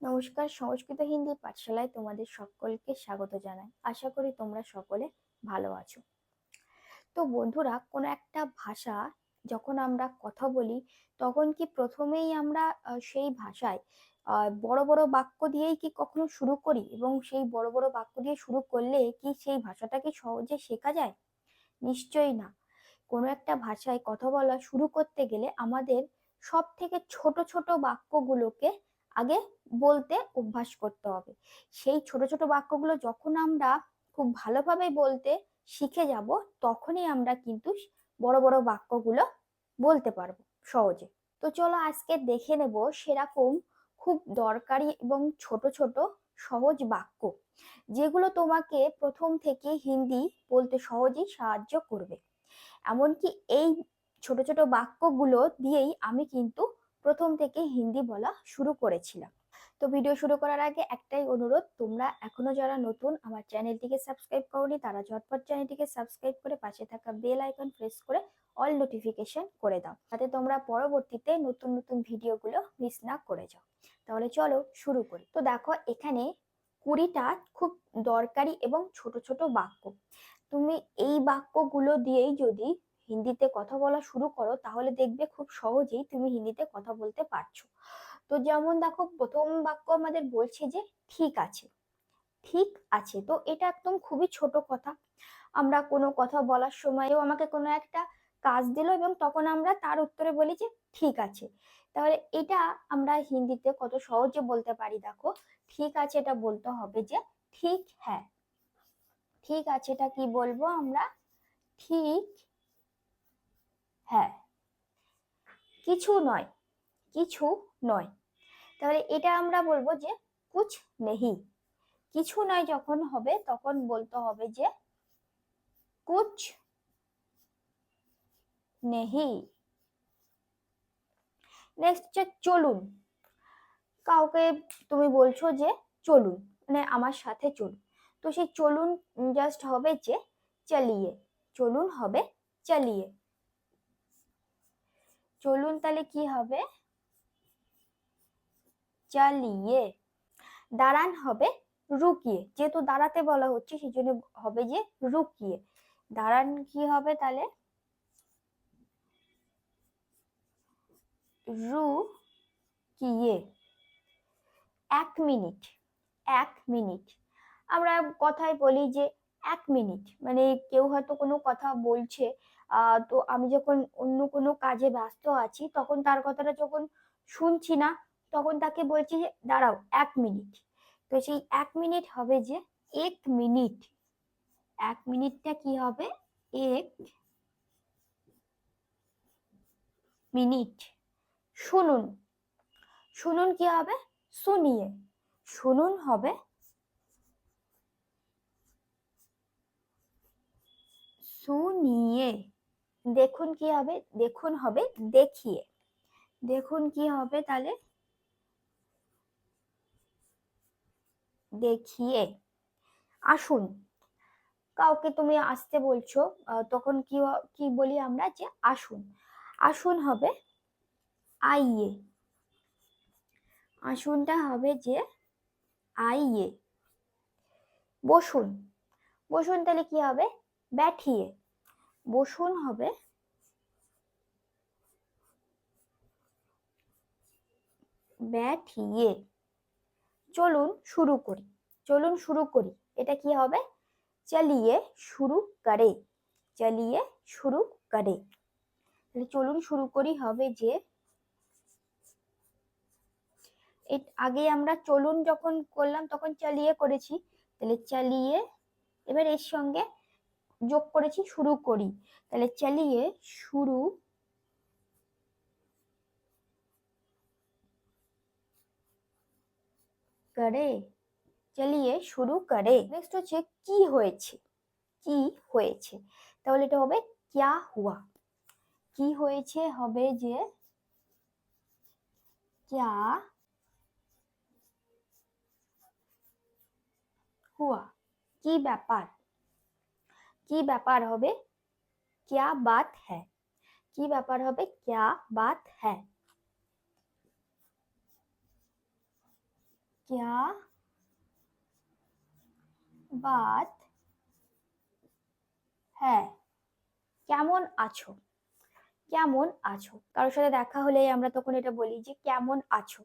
নমস্কার, সংস্কৃত হিন্দি পাঠশালায় তোমাদের সকলকে স্বাগত জানাই। আশা করি তোমরা সকলে ভালো আছো। তো বন্ধুরা, কোনো একটা ভাষা যখন আমরা কথা বলি, তখন কি প্রথমেই আমরা সেই ভাষায় বড় বড় বাক্য দিয়েই কি কখনো শুরু করি? এবং সেই বড় বড় বাক্য দিয়ে শুরু করলে কি সেই ভাষাটা কি সহজে শেখা যায়? নিশ্চয়ই না। কোনো একটা ভাষায় কথা বলা শুরু করতে গেলে আমাদের সব থেকে ছোট ছোট বাক্যগুলোকে আগে বলতে অভ্যাস করতে হবে। সেই ছোট ছোট বাক্যগুলো যখন আমরা খুব ভালোভাবে বলতে শিখে যাব, তখনই আমরা কিন্তু বড় বড় বাক্যগুলো বলতে পারব সহজে। তো চলো আজকে দেখে নেব সেরকম খুব দরকারি এবং ছোট ছোট সহজ বাক্য, যেগুলো তোমাকে প্রথম থেকে হিন্দি বলতে সহজেই সাহায্য করবে। এমনকি এই ছোট ছোট বাক্যগুলো দিয়েই আমি কিন্তু প্রথম থেকে হিন্দি বলা শুরু করেছিলাম তো ভিডিও শুরু করার আগে একটাই অনুরোধ, তোমরা এখনও যারা নতুন, আমার চ্যানেলটিকে সাবস্ক্রাইব করনি, তারা ঝটপট চ্যানেলটিকে সাবস্ক্রাইব করে পাশে থাকা বেল আইকন প্রেস করে অল নোটিফিকেশন করে দাও। যাতে তোমরা পরবর্তীতে নতুন নতুন ভিডিওগুলো মিস না করে যাও। তাহলে চলো শুরু করি। তো দেখো, এখানে কুড়িটা খুব দরকারি এবং ছোট ছোট বাক্য। তুমি এই বাক্যগুলো দিয়েই যদি হিন্দিতে কথা বলা শুরু করো, তাহলে দেখবে খুব সহজেই তুমি হিন্দিতে কথা বলতে পারছ। তো যেমন দেখো, প্রথম বাক্য আমাদের বলছে যে, ঠিক আছে। ঠিক আছে, তো এটা একদম খুবই ছোট কথা। আমরা কোনো কথা বলার সময়ও আমাকে কোনো একটা কাজ দিল এবং তখন আমরা তার উত্তরে বলি যে, ঠিক আছে। তাহলে এটা আমরা হিন্দিতে কত সহজে বলতে পারি দেখো। ঠিক আছে এটা বলতে হবে যে, ঠিক হ্যাঁ। ঠিক আছে এটা কি বলব আমরা? ঠিক হ্যাঁ কিছু নয় কিছু নয়। তাহলে এটা আমরা বলব যে কুছ নেহি। কিছু নয় যখন হবে তখন বলতে হবে যে কুছ নেহি। নেক্সট হচ্ছে চলুন। কাউকে তুমি বলছো যে চলুন মানে আমার সাথে চলুন। তো সেই চলুন জাস্ট হবে যে চালিয়ে, চলুন হবে চালিয়ে। চলুন তাহলে কি হবে? চালিয়ে। দাঁড়ান হবে রুকিয়ে। যেহেতু দাঁড়াতে বলা হচ্ছে সেই জন্য হবে যে রুকিয়ে। দাঁড়ান কি হবে তাহলে? রুকিয়ে। এক মিনিট এক মিনিট। আমরা কথায় বলি যে এক মিনিট। মানে কেউ হয়তো কোনো কথা বলছে তো আমি যখন অন্য কোনো কাজে ব্যস্ত আছি, তখন তার কথাটা যখন শুনছি না, তখন তাকে বলছি যে, দাঁড়াও এক মিনিট। তো সেই এক মিনিট হবে যে, এক মিনিট। এক মিনিটটা কি হবে? এক মিনিট। শুনুন। শুনুন কি হবে? শুনিয়ে। শুনুন হবে শুনিয়ে। দেখুন কি হবে, দেখুন হবে, দেখিয়ে। দেখুন কি হবে তাহলে? দেখিয়ে। আসুন। কাউকে তুমি আসতে বলছো তখন কি কি বলি আমরা যে আসুন। আসুন হবে আইয়ে। আসুনটা হবে যে আইয়ে। বসুন। বসুন তাহলে কি হবে? ব্যাঠিয়ে। বসুন হবে। ব্যাঠিয়ে চলুন শুরু করি। চলুন শুরু করি। এটা কি হবে? চালিয়ে শুরু করে। চালিয়ে শুরু করে। তাহলে চলুন শুরু করি হবে যে আগে আমরা চলুন যখন করলাম তখন চালিয়ে করেছি। তাহলে চালিয়ে, এবার এর সঙ্গে যোগ করেছি, শুরু করি। তাহলে চালিয়ে শুরু করে, চালিয়ে শুরু করে। নেক্সট হচ্ছে কি হয়েছে? কি হয়েছে? তাহলে এটা হবে ক্যা হুয়া। কি হয়েছে হবে যে ক্যা হুয়া। কি ব্যাপার? কি ব্যাপার হবে? ক্যা বাত হ্যাঁ কি ব্যাপার হবে? ক্যা বাত হ্যাঁ ক্যা বাত হ্যাঁ কেমন আছো? কেমন আছো? কারোর সাথে দেখা হলে আমরা তখন এটা বলি যে কেমন আছো?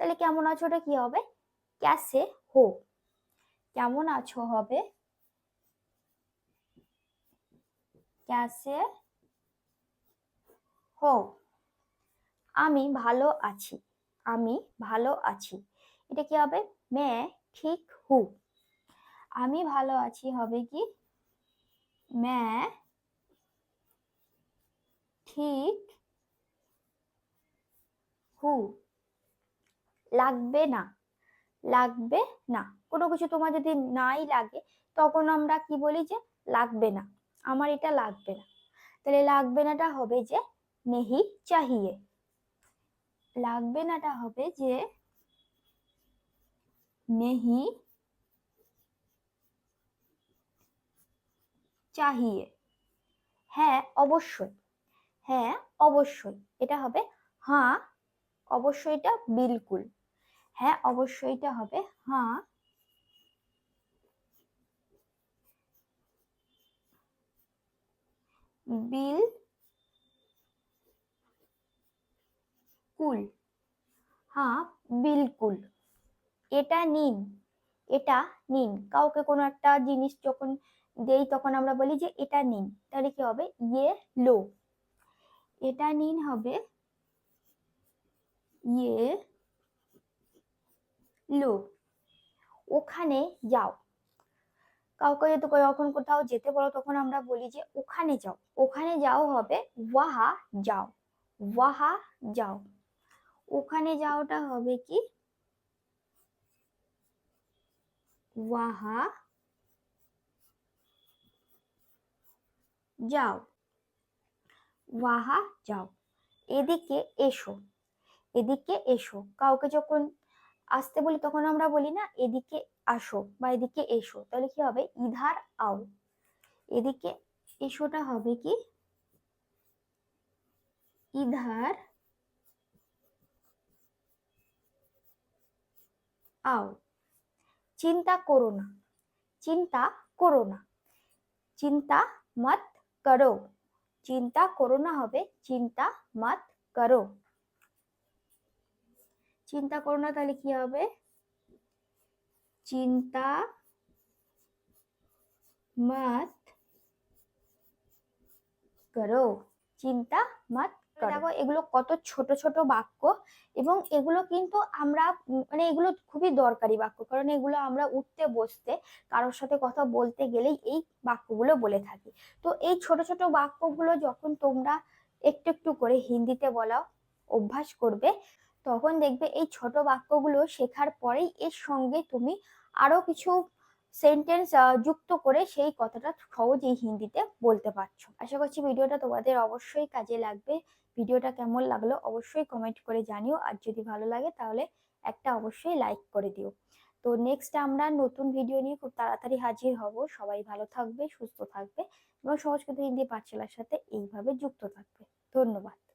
তাহলে কেমন আছোটা কি হবে? ক্যাসে হো। কেমন আছো হবে? ক্যাসে? হো, আমি ভালো আছি, আমি ভালো আছি। এটা কি হবে? মে, ঠিক হু। আমি ভালো আছি হবে কি? মে, ঠিক হু। লাগবে না লাগবে না। কোনো কিছু তোমার যদি নাই লাগে, তখন আমরা কি বলি যে, লাগবে না। আমার এটা লাগবে না। তাহলে লাগবে নাটা হবে যে নেহি চাহিয়ে। লাগবে নাটা হবে যে নেহি চাহিয়ে। হ্যাঁ অবশ্যই। হ্যাঁ অবশ্যই। এটা হবে হ্যাঁ অবশ্যইটা বিলকুল। হ্যাঁ অবশ্যইটা হবে হ্যাঁ বিল কুল। হ্যাঁ বিলকুল এটা নিন এটা নিন। কাউকে কোনো একটা জিনিস যখন দেই, তখন আমরা বলি যে এটা নিন। তাহলে কি হবে? ইয়ে লো এটা নিন হবে ইয়ে লো ওখানে যাও। কাউকে যদি যখন কোথাও যেতে বলো, তখন আমরা বলি যে ওখানে যাও। ওখানে যাও হবে ওয়াহা যাও। ওয়াহা যাও। ওখানে যাওটা হবে কি? ওয়াহা যাও। ওয়াহা যাও। এদিকে এসো। এদিকে এসো। কাউকে যখন আসতে বলি, তখন আমরা বলি না, এদিকে আসো বা এদিকে এসো। তাহলে কি হবে? ইধার আও। এদিকে এসোটা হবে কি? ইধার আও। চিন্তা করো না, চিন্তা করো না। চিন্তা মত করো। চিন্তা করো না হবে, চিন্তা মত করো। চিন্তা করো না, তাহলে কি হবে? চিন্তা মত করো। চিন্তা মত দেখো, এগুলো কত ছোট ছোট বাক্য এবং এগুলো কিন্তু আমরা মানে এগুলো খুবই দরকারি বাক্য। কারণ এগুলো আমরা উঠতে, বসতে, কারোর সাথে কথা বলতে গেলেই এই বাক্যগুলো বলে থাকি। তো এই ছোট ছোট বাক্যগুলো যখন তোমরা একটু একটু করে হিন্দিতে বলা অভ্যাস করবে তখন দেখবে এই ছোট বাক্যগুলো শেখার পরেই এর সঙ্গে তুমি আরও কিছু সেন্টেন্স যুক্ত করে সেই কথাটা সহজেই হিন্দিতে বলতে পারছ। আশা করছি ভিডিওটা তোমাদের অবশ্যই কাজে লাগবে। ভিডিওটা কেমন লাগল অবশ্যই কমেন্ট করে জানিও। আর যদি ভালো লাগে তাহলে একটা অবশ্যই লাইক করে দিও। তো নেক্সট আমরা নতুন ভিডিও নিয়ে খুব তাড়াতাড়ি হাজির হব। সবাই ভালো থাকবে, সুস্থ থাকবে এবং সংস্কৃত হিন্দি পাঠশালার সাথে এইভাবে যুক্ত থাকবে। ধন্যবাদ।